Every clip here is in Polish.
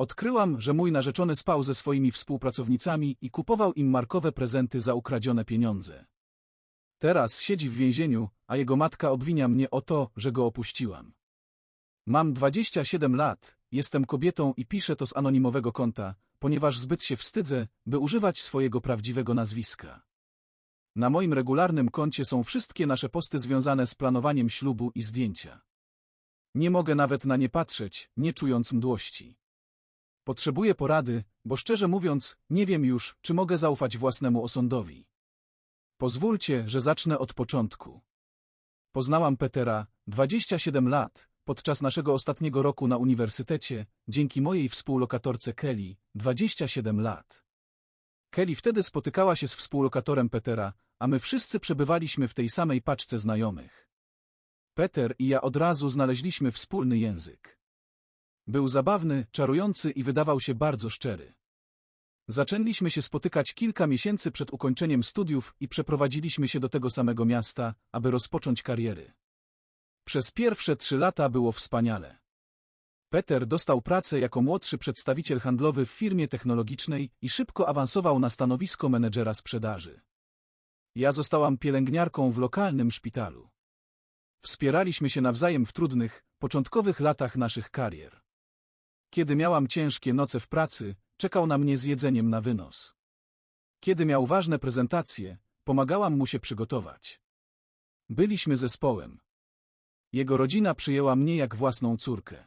Odkryłam, że mój narzeczony spał ze swoimi współpracownicami i kupował im markowe prezenty za ukradzione pieniądze. Teraz siedzi w więzieniu, a jego matka obwinia mnie o to, że go opuściłam. Mam 27 lat, jestem kobietą i piszę to z anonimowego konta, ponieważ zbyt się wstydzę, by używać swojego prawdziwego nazwiska. Na moim regularnym koncie są wszystkie nasze posty związane z planowaniem ślubu i zdjęcia. Nie mogę nawet na nie patrzeć, nie czując mdłości. Potrzebuję porady, bo szczerze mówiąc, nie wiem już, czy mogę zaufać własnemu osądowi. Pozwólcie, że zacznę od początku. Poznałam Petera, 27 lat, podczas naszego ostatniego roku na uniwersytecie, dzięki mojej współlokatorce Kelly, 27 lat. Kelly wtedy spotykała się z współlokatorem Petera, a my wszyscy przebywaliśmy w tej samej paczce znajomych. Peter i ja od razu znaleźliśmy wspólny język. Był zabawny, czarujący i wydawał się bardzo szczery. Zaczęliśmy się spotykać kilka miesięcy przed ukończeniem studiów i przeprowadziliśmy się do tego samego miasta, aby rozpocząć kariery. Przez pierwsze trzy lata było wspaniale. Peter dostał pracę jako młodszy przedstawiciel handlowy w firmie technologicznej i szybko awansował na stanowisko menedżera sprzedaży. Ja zostałam pielęgniarką w lokalnym szpitalu. Wspieraliśmy się nawzajem w trudnych, początkowych latach naszych karier. Kiedy miałam ciężkie noce w pracy, czekał na mnie z jedzeniem na wynos. Kiedy miał ważne prezentacje, pomagałam mu się przygotować. Byliśmy zespołem. Jego rodzina przyjęła mnie jak własną córkę.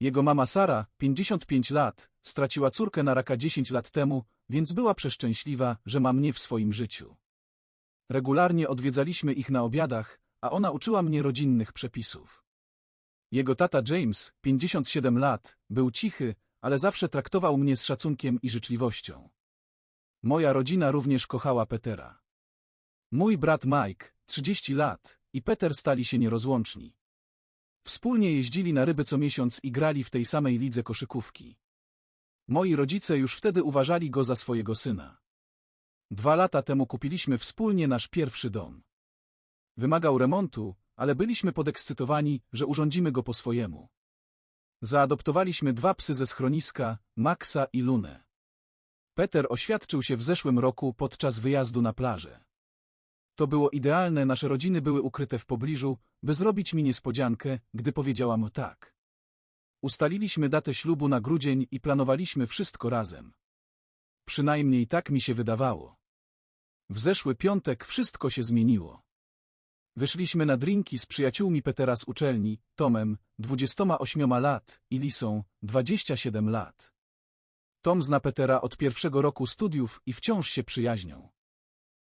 Jego mama Sara, 55 lat, straciła córkę na raka 10 lat temu, więc była przeszczęśliwa, że ma mnie w swoim życiu. Regularnie odwiedzaliśmy ich na obiadach, a ona uczyła mnie rodzinnych przepisów. Jego tata James, 57 lat, był cichy, ale zawsze traktował mnie z szacunkiem i życzliwością. Moja rodzina również kochała Petera. Mój brat Mike, 30 lat, i Peter stali się nierozłączni. Wspólnie jeździli na ryby co miesiąc i grali w tej samej lidze koszykówki. Moi rodzice już wtedy uważali go za swojego syna. Dwa lata temu kupiliśmy wspólnie nasz pierwszy dom. Wymagał remontu, ale byliśmy podekscytowani, że urządzimy go po swojemu. Zaadoptowaliśmy dwa psy ze schroniska, Maxa i Lunę. Peter oświadczył się w zeszłym roku podczas wyjazdu na plażę. To było idealne, nasze rodziny były ukryte w pobliżu, by zrobić mi niespodziankę, gdy powiedziałam tak. Ustaliliśmy datę ślubu na grudzień i planowaliśmy wszystko razem. Przynajmniej tak mi się wydawało. W zeszły piątek wszystko się zmieniło. Wyszliśmy na drinki z przyjaciółmi Petera z uczelni, Tomem, 28 lat, i Lisą, 27 lat. Tom zna Petera od pierwszego roku studiów i wciąż się przyjaźnią.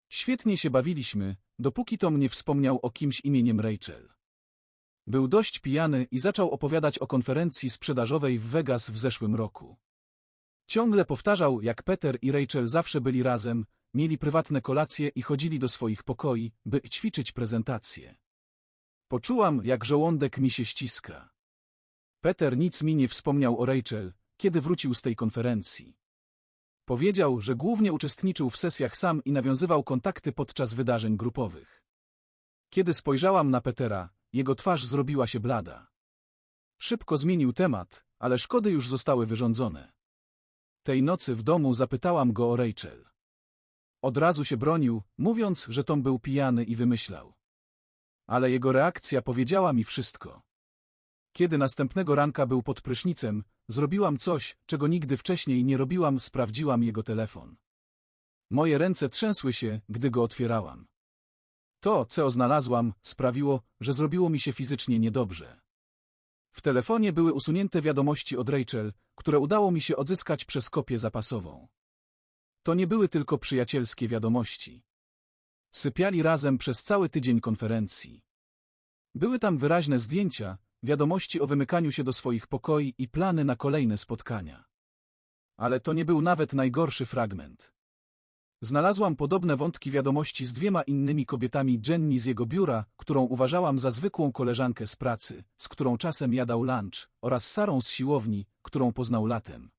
Świetnie się bawiliśmy, dopóki Tom nie wspomniał o kimś imieniem Rachel. Był dość pijany i zaczął opowiadać o konferencji sprzedażowej w Vegas w zeszłym roku. Ciągle powtarzał, jak Peter i Rachel zawsze byli razem, mieli prywatne kolacje i chodzili do swoich pokoi, by ćwiczyć prezentacje. Poczułam, jak żołądek mi się ściska. Peter nic mi nie wspomniał o Rachel, kiedy wrócił z tej konferencji. Powiedział, że głównie uczestniczył w sesjach sam i nawiązywał kontakty podczas wydarzeń grupowych. Kiedy spojrzałam na Petera, jego twarz zrobiła się blada. Szybko zmienił temat, ale szkody już zostały wyrządzone. Tej nocy w domu zapytałam go o Rachel. Od razu się bronił, mówiąc, że Tom był pijany i wymyślał. Ale jego reakcja powiedziała mi wszystko. Kiedy następnego ranka był pod prysznicem, zrobiłam coś, czego nigdy wcześniej nie robiłam, sprawdziłam jego telefon. Moje ręce trzęsły się, gdy go otwierałam. To, co znalazłam, sprawiło, że zrobiło mi się fizycznie niedobrze. W telefonie były usunięte wiadomości od Rachel, które udało mi się odzyskać przez kopię zapasową. To nie były tylko przyjacielskie wiadomości. Sypiali razem przez cały tydzień konferencji. Były tam wyraźne zdjęcia, wiadomości o wymykaniu się do swoich pokoi i plany na kolejne spotkania. Ale to nie był nawet najgorszy fragment. Znalazłam podobne wątki wiadomości z dwiema innymi kobietami Jenny z jego biura, którą uważałam za zwykłą koleżankę z pracy, z którą czasem jadał lunch, oraz Sarą z siłowni, którą poznał latem.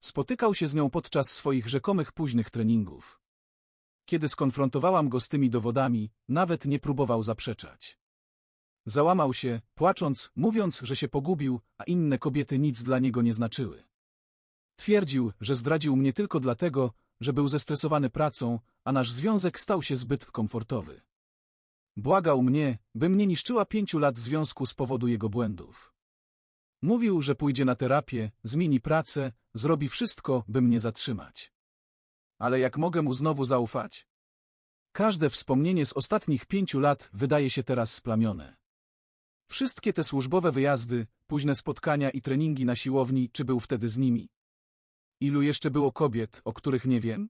Spotykał się z nią podczas swoich rzekomych późnych treningów. Kiedy skonfrontowałam go z tymi dowodami, nawet nie próbował zaprzeczać. Załamał się, płacząc, mówiąc, że się pogubił, a inne kobiety nic dla niego nie znaczyły. Twierdził, że zdradził mnie tylko dlatego, że był zestresowany pracą, a nasz związek stał się zbyt komfortowy. Błagał mnie, bym nie niszczyła pięciu lat związku z powodu jego błędów. Mówił, że pójdzie na terapię, zmieni pracę, zrobi wszystko, by mnie zatrzymać. Ale jak mogę mu znowu zaufać? Każde wspomnienie z ostatnich pięciu lat wydaje się teraz splamione. Wszystkie te służbowe wyjazdy, późne spotkania i treningi na siłowni, czy był wtedy z nimi? Ilu jeszcze było kobiet, o których nie wiem?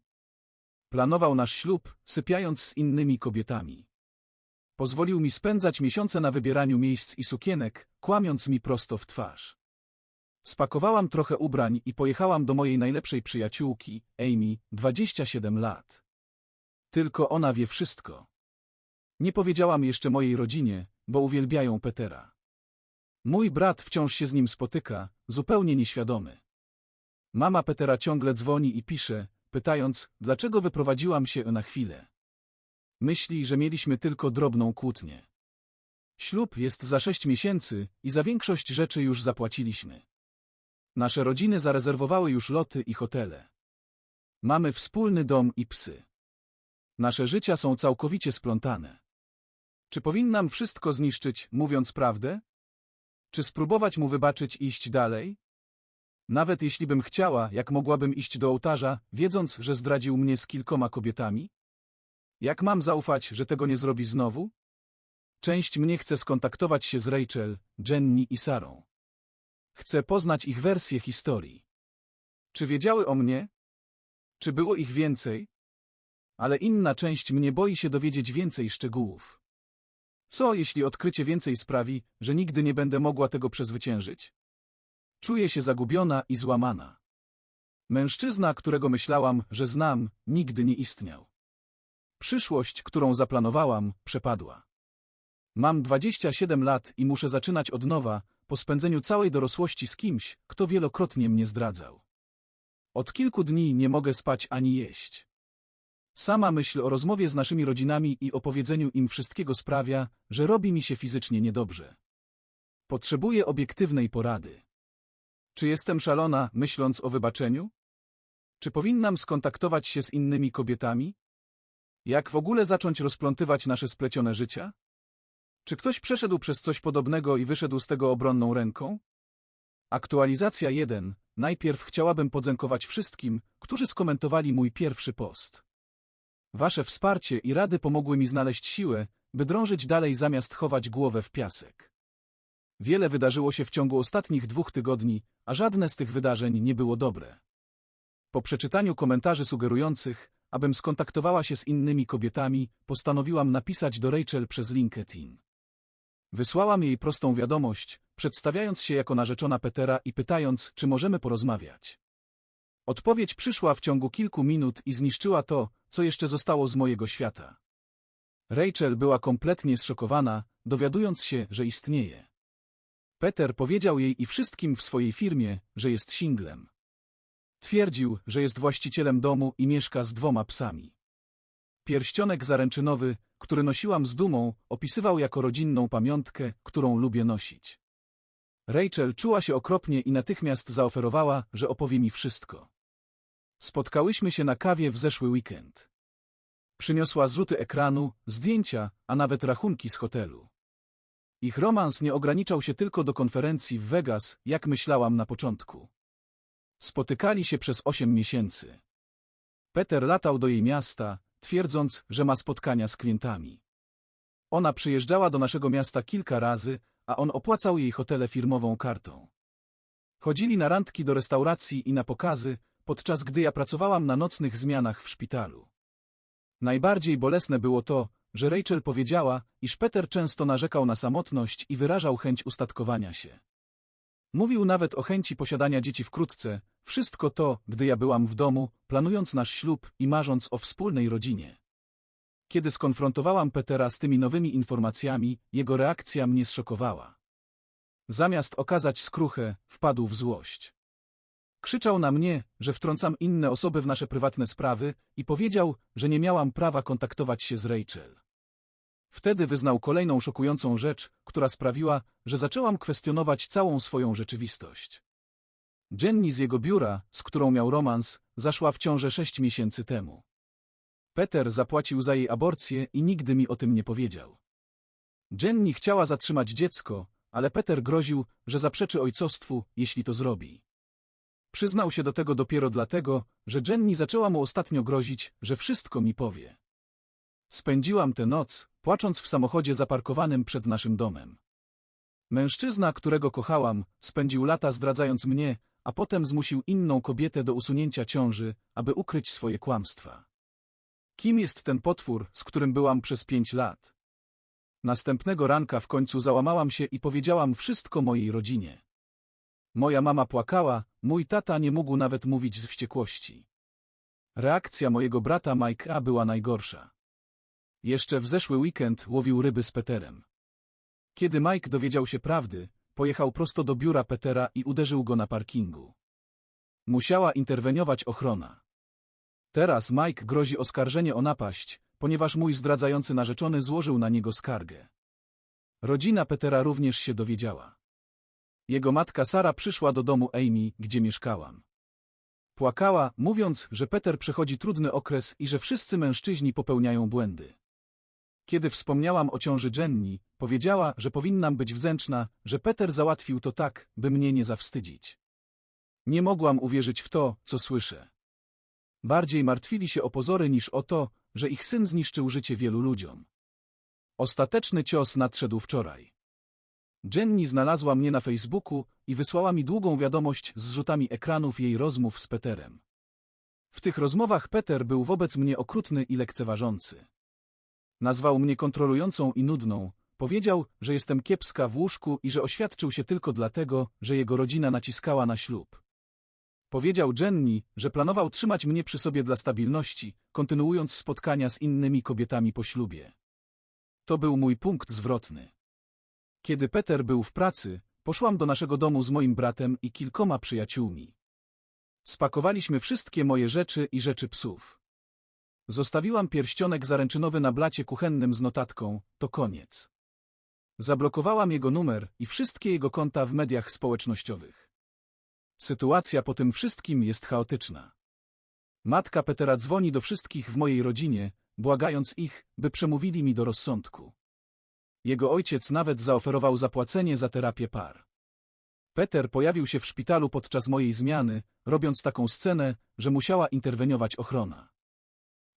Planował nasz ślub, sypiając z innymi kobietami. Pozwolił mi spędzać miesiące na wybieraniu miejsc i sukienek, kłamiąc mi prosto w twarz. Spakowałam trochę ubrań i pojechałam do mojej najlepszej przyjaciółki, Amy, 27 lat. Tylko ona wie wszystko. Nie powiedziałam jeszcze mojej rodzinie, bo uwielbiają Petera. Mój brat wciąż się z nim spotyka, zupełnie nieświadomy. Mama Petera ciągle dzwoni i pisze, pytając, dlaczego wyprowadziłam się na chwilę. Myśli, że mieliśmy tylko drobną kłótnię. Ślub jest za sześć miesięcy i za większość rzeczy już zapłaciliśmy. Nasze rodziny zarezerwowały już loty i hotele. Mamy wspólny dom i psy. Nasze życia są całkowicie splątane. Czy powinnam wszystko zniszczyć, mówiąc prawdę? Czy spróbować mu wybaczyć i iść dalej? Nawet jeśli bym chciała, jak mogłabym iść do ołtarza, wiedząc, że zdradził mnie z kilkoma kobietami? Jak mam zaufać, że tego nie zrobi znowu? Część mnie chce skontaktować się z Rachel, Jenny i Sarą. Chcę poznać ich wersję historii. Czy wiedziały o mnie? Czy było ich więcej? Ale inna część mnie boi się dowiedzieć więcej szczegółów. Co, jeśli odkrycie więcej sprawi, że nigdy nie będę mogła tego przezwyciężyć? Czuję się zagubiona i złamana. Mężczyzna, którego myślałam, że znam, nigdy nie istniał. Przyszłość, którą zaplanowałam, przepadła. Mam 27 lat i muszę zaczynać od nowa, po spędzeniu całej dorosłości z kimś, kto wielokrotnie mnie zdradzał. Od kilku dni nie mogę spać ani jeść. Sama myśl o rozmowie z naszymi rodzinami i opowiedzeniu im wszystkiego sprawia, że robi mi się fizycznie niedobrze. Potrzebuję obiektywnej porady. Czy jestem szalona, myśląc o wybaczeniu? Czy powinnam skontaktować się z innymi kobietami? Jak w ogóle zacząć rozplątywać nasze splecione życia? Czy ktoś przeszedł przez coś podobnego i wyszedł z tego obronną ręką? Aktualizacja 1. Najpierw chciałabym podziękować wszystkim, którzy skomentowali mój pierwszy post. Wasze wsparcie i rady pomogły mi znaleźć siłę, by drążyć dalej zamiast chować głowę w piasek. Wiele wydarzyło się w ciągu ostatnich dwóch tygodni, a żadne z tych wydarzeń nie było dobre. Po przeczytaniu komentarzy sugerujących, abym skontaktowała się z innymi kobietami, postanowiłam napisać do Rachel przez LinkedIn. Wysłałam jej prostą wiadomość, przedstawiając się jako narzeczona Petera i pytając, czy możemy porozmawiać. Odpowiedź przyszła w ciągu kilku minut i zniszczyła to, co jeszcze zostało z mojego świata. Rachel była kompletnie zszokowana, dowiadując się, że istnieje. Peter powiedział jej i wszystkim w swojej firmie, że jest singlem. Twierdził, że jest właścicielem domu i mieszka z dwoma psami. Pierścionek zaręczynowy, który nosiłam z dumą, opisywał jako rodzinną pamiątkę, którą lubię nosić. Rachel czuła się okropnie i natychmiast zaoferowała, że opowie mi wszystko. Spotkałyśmy się na kawie w zeszły weekend. Przyniosła zrzuty ekranu, zdjęcia, a nawet rachunki z hotelu. Ich romans nie ograniczał się tylko do konferencji w Vegas, jak myślałam na początku. Spotykali się przez osiem miesięcy. Peter latał do jej miasta, twierdząc, że ma spotkania z klientami. Ona przyjeżdżała do naszego miasta kilka razy, a on opłacał jej hotele firmową kartą. Chodzili na randki do restauracji i na pokazy, podczas gdy ja pracowałam na nocnych zmianach w szpitalu. Najbardziej bolesne było to, że Rachel powiedziała, iż Peter często narzekał na samotność i wyrażał chęć ustatkowania się. Mówił nawet o chęci posiadania dzieci wkrótce, wszystko to, gdy ja byłam w domu, planując nasz ślub i marząc o wspólnej rodzinie. Kiedy skonfrontowałam Petera z tymi nowymi informacjami, jego reakcja mnie zszokowała. Zamiast okazać skruchę, wpadł w złość. Krzyczał na mnie, że wtrącam inne osoby w nasze prywatne sprawy i powiedział, że nie miałam prawa kontaktować się z Rachel. Wtedy wyznał kolejną szokującą rzecz, która sprawiła, że zaczęłam kwestionować całą swoją rzeczywistość. Jenny z jego biura, z którą miał romans, zaszła w ciążę sześć miesięcy temu. Peter zapłacił za jej aborcję i nigdy mi o tym nie powiedział. Jenny chciała zatrzymać dziecko, ale Peter groził, że zaprzeczy ojcostwu, jeśli to zrobi. Przyznał się do tego dopiero dlatego, że Jenny zaczęła mu ostatnio grozić, że wszystko mi powie. Spędziłam tę noc, płacząc w samochodzie zaparkowanym przed naszym domem. Mężczyzna, którego kochałam, spędził lata zdradzając mnie, a potem zmusił inną kobietę do usunięcia ciąży, aby ukryć swoje kłamstwa. Kim jest ten potwór, z którym byłam przez pięć lat? Następnego ranka w końcu załamałam się i powiedziałam wszystko mojej rodzinie. Moja mama płakała, mój tata nie mógł nawet mówić z wściekłości. Reakcja mojego brata Mike'a była najgorsza. Jeszcze w zeszły weekend łowił ryby z Peterem. Kiedy Mike dowiedział się prawdy, pojechał prosto do biura Petera i uderzył go na parkingu. Musiała interweniować ochrona. Teraz Mike grozi oskarżenie o napaść, ponieważ mój zdradzający narzeczony złożył na niego skargę. Rodzina Petera również się dowiedziała. Jego matka Sara przyszła do domu Amy, gdzie mieszkałam. Płakała, mówiąc, że Peter przechodzi trudny okres i że wszyscy mężczyźni popełniają błędy. Kiedy wspomniałam o ciąży Jenny, powiedziała, że powinnam być wdzięczna, że Peter załatwił to tak, by mnie nie zawstydzić. Nie mogłam uwierzyć w to, co słyszę. Bardziej martwili się o pozory niż o to, że ich syn zniszczył życie wielu ludziom. Ostateczny cios nadszedł wczoraj. Jenny znalazła mnie na Facebooku i wysłała mi długą wiadomość z rzutami ekranów jej rozmów z Peterem. W tych rozmowach Peter był wobec mnie okrutny i lekceważący. Nazwał mnie kontrolującą i nudną, powiedział, że jestem kiepska w łóżku i że oświadczył się tylko dlatego, że jego rodzina naciskała na ślub. Powiedział Jenny, że planował trzymać mnie przy sobie dla stabilności, kontynuując spotkania z innymi kobietami po ślubie. To był mój punkt zwrotny. Kiedy Peter był w pracy, poszłam do naszego domu z moim bratem i kilkoma przyjaciółmi. Spakowaliśmy wszystkie moje rzeczy i rzeczy psów. Zostawiłam pierścionek zaręczynowy na blacie kuchennym z notatką, to koniec. Zablokowałam jego numer i wszystkie jego konta w mediach społecznościowych. Sytuacja po tym wszystkim jest chaotyczna. Matka Petera dzwoni do wszystkich w mojej rodzinie, błagając ich, by przemówili mi do rozsądku. Jego ojciec nawet zaoferował zapłacenie za terapię par. Peter pojawił się w szpitalu podczas mojej zmiany, robiąc taką scenę, że musiała interweniować ochrona.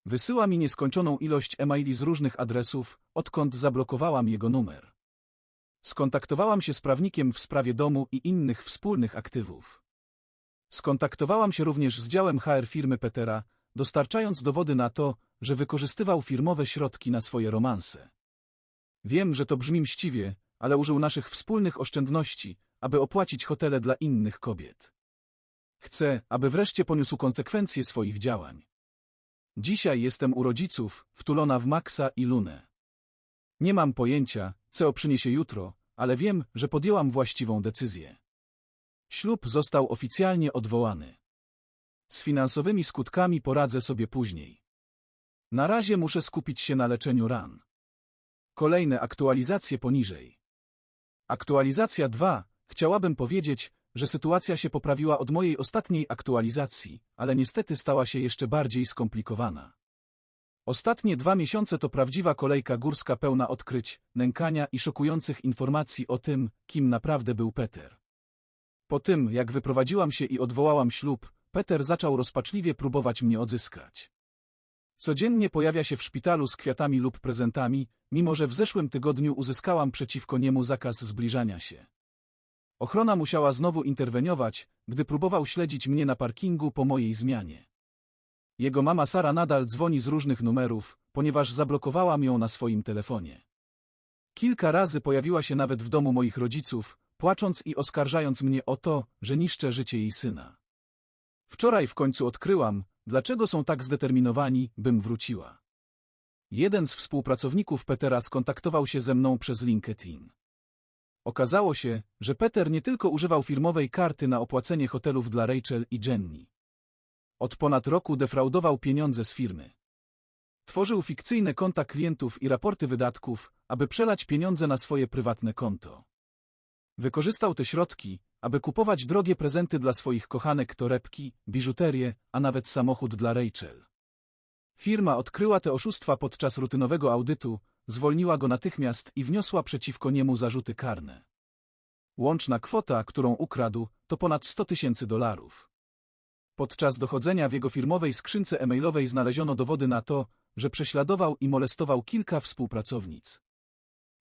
Wysyła mi nieskończoną ilość e-maili z różnych adresów, odkąd zablokowałam jego numer. Skontaktowałam się z prawnikiem w sprawie domu i innych wspólnych aktywów. Skontaktowałam się również z działem HR firmy Petera, dostarczając dowody na to, że wykorzystywał firmowe środki na swoje romanse. Wiem, że to brzmi mściwie, ale użył naszych wspólnych oszczędności, aby opłacić hotele dla innych kobiet. Chcę, aby wreszcie poniósł konsekwencje swoich działań. Dzisiaj jestem u rodziców, wtulona w Maxa i Lunę. Nie mam pojęcia, co przyniesie jutro, ale wiem, że podjęłam właściwą decyzję. Ślub został oficjalnie odwołany. Z finansowymi skutkami poradzę sobie później. Na razie muszę skupić się na leczeniu ran. Kolejne aktualizacje poniżej. Aktualizacja 2. Chciałabym powiedzieć, że sytuacja się poprawiła od mojej ostatniej aktualizacji, ale niestety stała się jeszcze bardziej skomplikowana. Ostatnie dwa miesiące to prawdziwa kolejka górska pełna odkryć, nękania i szokujących informacji o tym, kim naprawdę był Peter. Po tym, jak wyprowadziłam się i odwołałam ślub, Peter zaczął rozpaczliwie próbować mnie odzyskać. Codziennie pojawia się w szpitalu z kwiatami lub prezentami, mimo że w zeszłym tygodniu uzyskałam przeciwko niemu zakaz zbliżania się. Ochrona musiała znowu interweniować, gdy próbował śledzić mnie na parkingu po mojej zmianie. Jego mama Sara nadal dzwoni z różnych numerów, ponieważ zablokowałam ją na swoim telefonie. Kilka razy pojawiła się nawet w domu moich rodziców, płacząc i oskarżając mnie o to, że niszczę życie jej syna. Wczoraj w końcu odkryłam, dlaczego są tak zdeterminowani, bym wróciła. Jeden z współpracowników Petera skontaktował się ze mną przez LinkedIn. Okazało się, że Peter nie tylko używał firmowej karty na opłacenie hotelów dla Rachel i Jenny. Od ponad roku defraudował pieniądze z firmy. Tworzył fikcyjne konta klientów i raporty wydatków, aby przelać pieniądze na swoje prywatne konto. Wykorzystał te środki, aby kupować drogie prezenty dla swoich kochanek, torebki, biżuterię, a nawet samochód dla Rachel. Firma odkryła te oszustwa podczas rutynowego audytu, zwolniła go natychmiast i wniosła przeciwko niemu zarzuty karne. Łączna kwota, którą ukradł, to ponad 100 tysięcy dolarów. Podczas dochodzenia w jego firmowej skrzynce e-mailowej znaleziono dowody na to, że prześladował i molestował kilka współpracownic.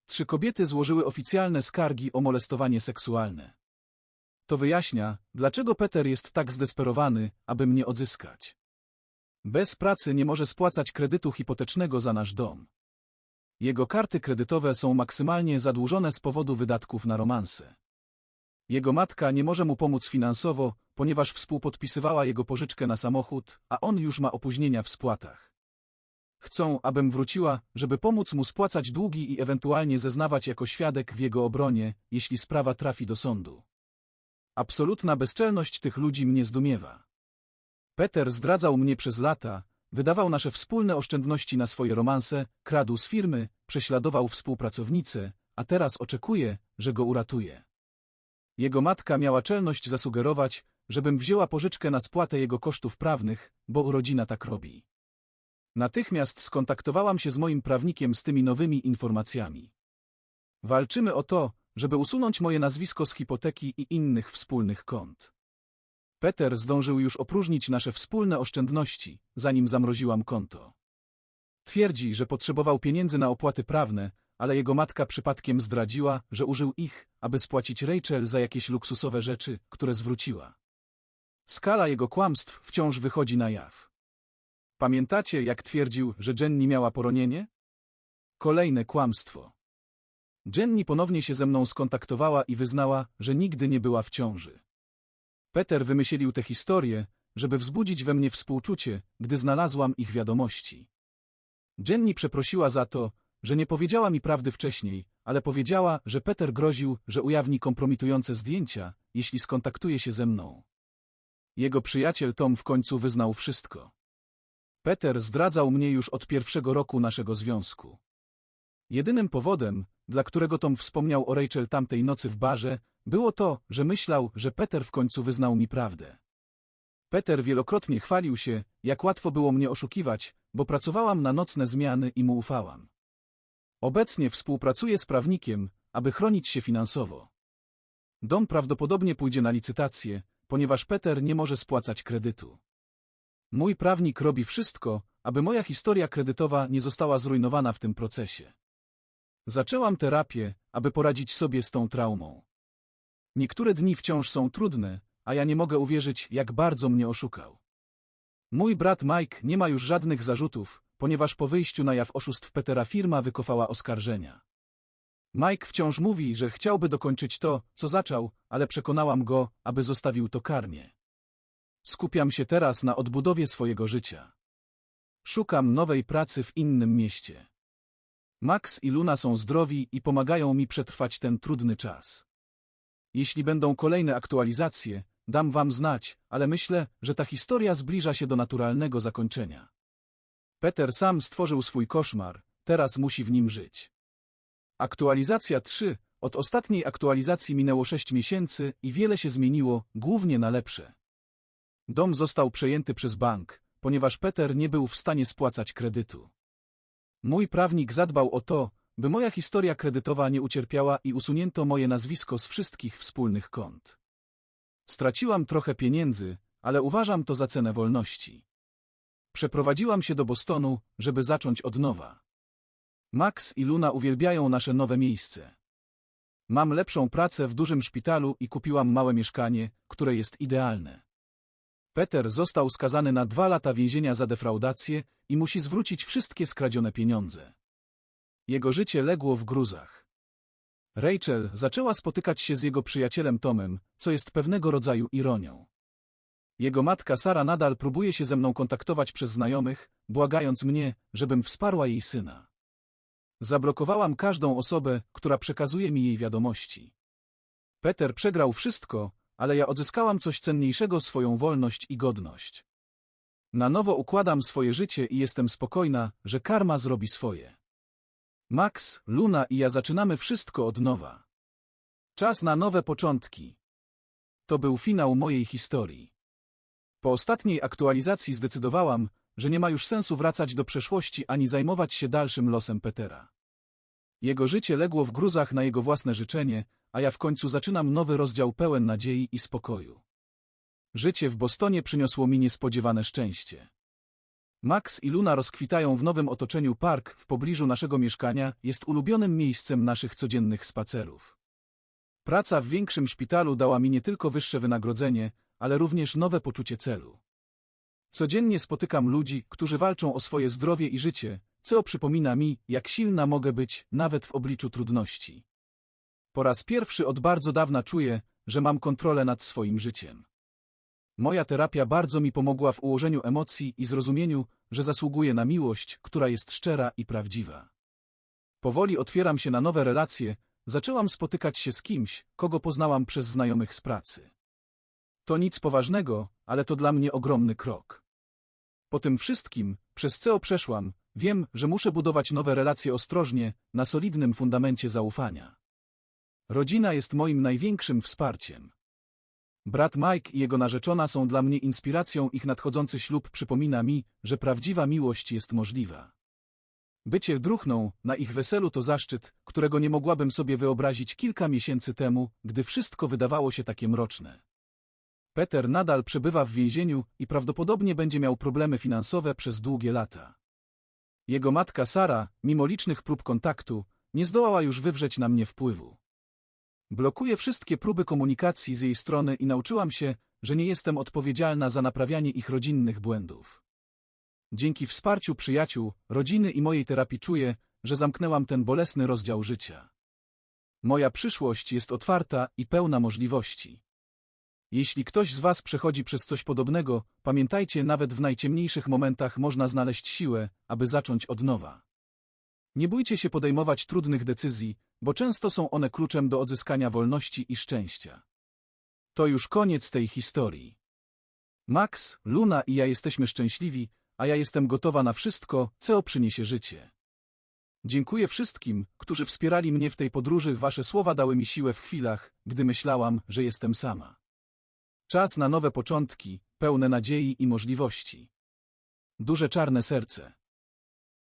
Trzy kobiety złożyły oficjalne skargi o molestowanie seksualne. To wyjaśnia, dlaczego Peter jest tak zdesperowany, aby mnie odzyskać. Bez pracy nie może spłacać kredytu hipotecznego za nasz dom. Jego karty kredytowe są maksymalnie zadłużone z powodu wydatków na romanse. Jego matka nie może mu pomóc finansowo, ponieważ współpodpisywała jego pożyczkę na samochód, a on już ma opóźnienia w spłatach. Chcą, abym wróciła, żeby pomóc mu spłacać długi i ewentualnie zeznawać jako świadek w jego obronie, jeśli sprawa trafi do sądu. Absolutna bezczelność tych ludzi mnie zdumiewa. Peter zdradzał mnie przez lata, wydawał nasze wspólne oszczędności na swoje romanse, kradł z firmy, prześladował współpracownicę, a teraz oczekuje, że go uratuje. Jego matka miała czelność zasugerować, żebym wzięła pożyczkę na spłatę jego kosztów prawnych, bo rodzina tak robi. Natychmiast skontaktowałam się z moim prawnikiem z tymi nowymi informacjami. Walczymy o to, żeby usunąć moje nazwisko z hipoteki i innych wspólnych kont. Peter zdążył już opróżnić nasze wspólne oszczędności, zanim zamroziłam konto. Twierdzi, że potrzebował pieniędzy na opłaty prawne, ale jego matka przypadkiem zdradziła, że użył ich, aby spłacić Rachel za jakieś luksusowe rzeczy, które zwróciła. Skala jego kłamstw wciąż wychodzi na jaw. Pamiętacie, jak twierdził, że Jenny miała poronienie? Kolejne kłamstwo. Jenny ponownie się ze mną skontaktowała i wyznała, że nigdy nie była w ciąży. Peter wymyślił tę historię, żeby wzbudzić we mnie współczucie, gdy znalazłam ich wiadomości. Jenny przeprosiła za to, że nie powiedziała mi prawdy wcześniej, ale powiedziała, że Peter groził, że ujawni kompromitujące zdjęcia, jeśli skontaktuje się ze mną. Jego przyjaciel Tom w końcu wyznał wszystko. Peter zdradzał mnie już od pierwszego roku naszego związku. Jedynym powodem, dla którego Tom wspomniał o Rachel tamtej nocy w barze, było to, że myślał, że Peter w końcu wyznał mi prawdę. Peter wielokrotnie chwalił się, jak łatwo było mnie oszukiwać, bo pracowałam na nocne zmiany i mu ufałam. Obecnie współpracuję z prawnikiem, aby chronić się finansowo. Dom prawdopodobnie pójdzie na licytację, ponieważ Peter nie może spłacać kredytu. Mój prawnik robi wszystko, aby moja historia kredytowa nie została zrujnowana w tym procesie. Zaczęłam terapię, aby poradzić sobie z tą traumą. Niektóre dni wciąż są trudne, a ja nie mogę uwierzyć, jak bardzo mnie oszukał. Mój brat Mike nie ma już żadnych zarzutów, ponieważ po wyjściu na jaw oszustw Petera firma wykofała oskarżenia. Mike wciąż mówi, że chciałby dokończyć to, co zaczął, ale przekonałam go, aby zostawił to karnie. Skupiam się teraz na odbudowie swojego życia. Szukam nowej pracy w innym mieście. Max i Luna są zdrowi i pomagają mi przetrwać ten trudny czas. Jeśli będą kolejne aktualizacje, dam wam znać, ale myślę, że ta historia zbliża się do naturalnego zakończenia. Peter sam stworzył swój koszmar, teraz musi w nim żyć. Aktualizacja 3. Od ostatniej aktualizacji minęło 6 miesięcy i wiele się zmieniło, głównie na lepsze. Dom został przejęty przez bank, ponieważ Peter nie był w stanie spłacać kredytu. Mój prawnik zadbał o to, by moja historia kredytowa nie ucierpiała i usunięto moje nazwisko z wszystkich wspólnych kont. Straciłam trochę pieniędzy, ale uważam to za cenę wolności. Przeprowadziłam się do Bostonu, żeby zacząć od nowa. Max i Luna uwielbiają nasze nowe miejsce. Mam lepszą pracę w dużym szpitalu i kupiłam małe mieszkanie, które jest idealne. Peter został skazany na dwa lata więzienia za defraudację i musi zwrócić wszystkie skradzione pieniądze. Jego życie legło w gruzach. Rachel zaczęła spotykać się z jego przyjacielem Tomem, co jest pewnego rodzaju ironią. Jego matka Sara nadal próbuje się ze mną kontaktować przez znajomych, błagając mnie, żebym wsparła jej syna. Zablokowałam każdą osobę, która przekazuje mi jej wiadomości. Peter przegrał wszystko, ale ja odzyskałam coś cenniejszego swoją wolność i godność. Na nowo układam swoje życie i jestem spokojna, że karma zrobi swoje. Max, Luna i ja zaczynamy wszystko od nowa. Czas na nowe początki. To był finał mojej historii. Po ostatniej aktualizacji zdecydowałam, że nie ma już sensu wracać do przeszłości ani zajmować się dalszym losem Petera. Jego życie legło w gruzach na jego własne życzenie, a ja w końcu zaczynam nowy rozdział pełen nadziei i spokoju. Życie w Bostonie przyniosło mi niespodziewane szczęście. Max i Luna rozkwitają w nowym otoczeniu park w pobliżu naszego mieszkania jest ulubionym miejscem naszych codziennych spacerów. Praca w większym szpitalu dała mi nie tylko wyższe wynagrodzenie, ale również nowe poczucie celu. Codziennie spotykam ludzi, którzy walczą o swoje zdrowie i życie, co przypomina mi, jak silna mogę być, nawet w obliczu trudności. Po raz pierwszy od bardzo dawna czuję, że mam kontrolę nad swoim życiem. Moja terapia bardzo mi pomogła w ułożeniu emocji i zrozumieniu, że zasługuję na miłość, która jest szczera i prawdziwa. Powoli otwieram się na nowe relacje, zaczęłam spotykać się z kimś, kogo poznałam przez znajomych z pracy. To nic poważnego, ale to dla mnie ogromny krok. Po tym wszystkim, przez co przeszłam, wiem, że muszę budować nowe relacje ostrożnie, na solidnym fundamencie zaufania. Rodzina jest moim największym wsparciem. Brat Mike i jego narzeczona są dla mnie inspiracją, ich nadchodzący ślub przypomina mi, że prawdziwa miłość jest możliwa. Bycie druhną na ich weselu to zaszczyt, którego nie mogłabym sobie wyobrazić kilka miesięcy temu, gdy wszystko wydawało się takie mroczne. Peter nadal przebywa w więzieniu i prawdopodobnie będzie miał problemy finansowe przez długie lata. Jego matka Sara, mimo licznych prób kontaktu, nie zdołała już wywrzeć na mnie wpływu. Blokuję wszystkie próby komunikacji z jej strony i nauczyłam się, że nie jestem odpowiedzialna za naprawianie ich rodzinnych błędów. Dzięki wsparciu przyjaciół, rodziny i mojej terapii czuję, że zamknęłam ten bolesny rozdział życia. Moja przyszłość jest otwarta i pełna możliwości. Jeśli ktoś z Was przechodzi przez coś podobnego, pamiętajcie, nawet w najciemniejszych momentach można znaleźć siłę, aby zacząć od nowa. Nie bójcie się podejmować trudnych decyzji, bo często są one kluczem do odzyskania wolności i szczęścia. To już koniec tej historii. Max, Luna i ja jesteśmy szczęśliwi, a ja jestem gotowa na wszystko, co przyniesie życie. Dziękuję wszystkim, którzy wspierali mnie w tej podróży. Wasze słowa dały mi siłę w chwilach, gdy myślałam, że jestem sama. Czas na nowe początki, pełne nadziei i możliwości. Duże czarne serce.